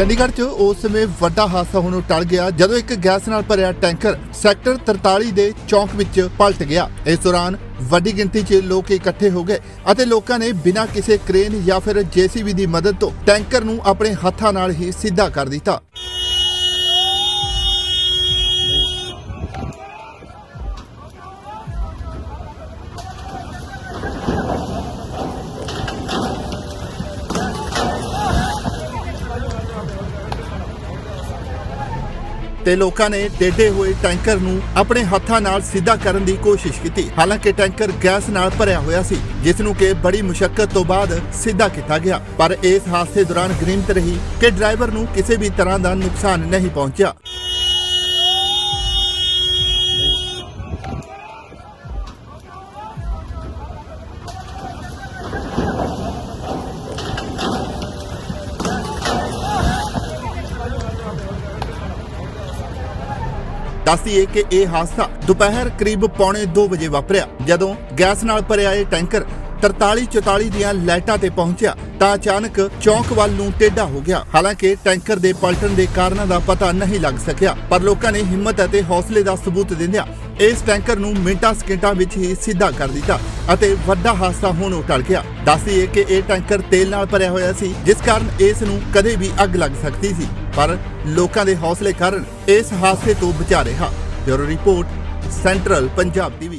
ਚੰਡੀਗੜ੍ਹ 'ਚ ਉਸ ਸਮੇਂ ਵੱਡਾ ਹਾਦਸਾ ਹੁਣ ਟਲ ਗਿਆ, ਜਦੋਂ ਇੱਕ ਗੈਸ ਨਾਲ ਭਰਿਆ ਟੈਂਕਰ ਸੈਕਟਰ 43 ਦੇ ਚੌਂਕ ਵਿੱਚ ਪਲਟ ਗਿਆ। ਇਸ ਦੌਰਾਨ ਵੱਡੀ ਗਿਣਤੀ 'ਚ ਲੋਕ ਇਕੱਠੇ ਹੋ ਗਏ ਅਤੇ ਲੋਕਾਂ ਨੇ ਬਿਨਾਂ ਕਿਸੇ ਕ੍ਰੇਨ ਜਾਂ ਫਿਰ ਜੀਸੀਬੀ ਦੀ ਮਦਦ ਤੋਂ ਟੈਂਕਰ ਨੂੰ ਆਪਣੇ ਹੱਥਾਂ ਨਾਲ ਹੀ ਸਿੱਧਾ ਕਰ ਦਿੱਤਾ। ਤੇ ਲੋਕਾਂ ਨੇ ਟੇਢੇ ਹੋਏ ਟੈਂਕਰ ਨੂੰ ਆਪਣੇ ਹੱਥਾਂ ਨਾਲ ਸਿੱਧਾ ਕਰਨ ਦੀ ਕੋਸ਼ਿਸ਼ ਕੀਤੀ। ਹਾਲਾਂਕਿ ਟੈਂਕਰ ਗੈਸ ਨਾਲ ਭਰਿਆ ਹੋਇਆ ਸੀ, ਜਿਸ ਨੂੰ ਕਿ ਬੜੀ ਮੁਸ਼ਕਲ ਤੋਂ ਬਾਅਦ ਸਿੱਧਾ ਕੀਤਾ ਗਿਆ। ਪਰ ਇਸ ਹਾਦਸੇ ਦੌਰਾਨ ਗ੍ਰਿਮਤ ਰਹੀ ਕਿ ਡਰਾਈਵਰ ਨੂੰ ਕਿਸੇ ਵੀ ਤਰ੍ਹਾਂ ਦਾ ਨੁਕਸਾਨ ਨਹੀਂ ਪਹੁੰਚਿਆ। ਦੱਸਦੀਏ ਕਿ ਇਹ ਹਾਦਸਾ ਦੁਪਹਿਰ ਕਰੀਬ ਪੌਣੇ 2 ਵਜੇ ਵਾਪਰਿਆ। ਜਦੋਂ ਗੈਸ ਨਾਲ ਭਰਿਆ ਇਹ ਟੈਂਕਰ 43 44 ਦੀਆਂ ਲਾਈਟਾਂ ਤੇ ਪਹੁੰਚਿਆ, ਤਾਂ ਅਚਾਨਕ ਚੌਂਕ ਵੱਲ ਨੂੰ ਟੇਢਾ ਹੋ ਗਿਆ। ਹਾਲਾਂਕਿ ਟੈਂਕਰ ਦੇ ਪਲਟਣ ਦੇ ਕਾਰਨਾਂ ਦਾ ਪਤਾ ਨਹੀਂ ਲੱਗ ਸਕਿਆ, ਪਰ ਲੋਕਾਂ ਨੇ ਹਿੰਮਤ ਅਤੇ ਹੌਸਲੇ ਦਾ ਸਬੂਤ ਦਿੰਦਿਆਂ ਇਸ ਟੈਂਕਰ ਨੂੰ ਮਿੰਟਾਂ ਸਕਿੰਟਾਂ ਵਿੱਚ ਹੀ ਸਿੱਧਾ ਕਰ ਦਿੱਤਾ ਅਤੇ ਵੱਡਾ ਹਾਦਸਾ ਹੋਣੋਂ ਟਲ ਗਿਆ। ਦੱਸਦੀਏ ਕਿ ਇਹ ਟੈਂਕਰ ਤੇਲ ਨਾਲ ਭਰਿਆ ਹੋਇਆ ਸੀ, ਜਿਸ ਕਾਰਨ ਇਸ ਨੂੰ ਕਦੇ ਵੀ ਅੱਗ ਲੱਗ ਸਕਦੀ ਸੀ। ਪਰ ਲੋਕਾਂ ਦੇ ਹੌਸਲੇ ਕਾਰਨ ਇਸ ਹਾਦਸੇ ਤੋਂ ਬਚਾ ਰਿਹਾ। Bureau report, central Punjab TV.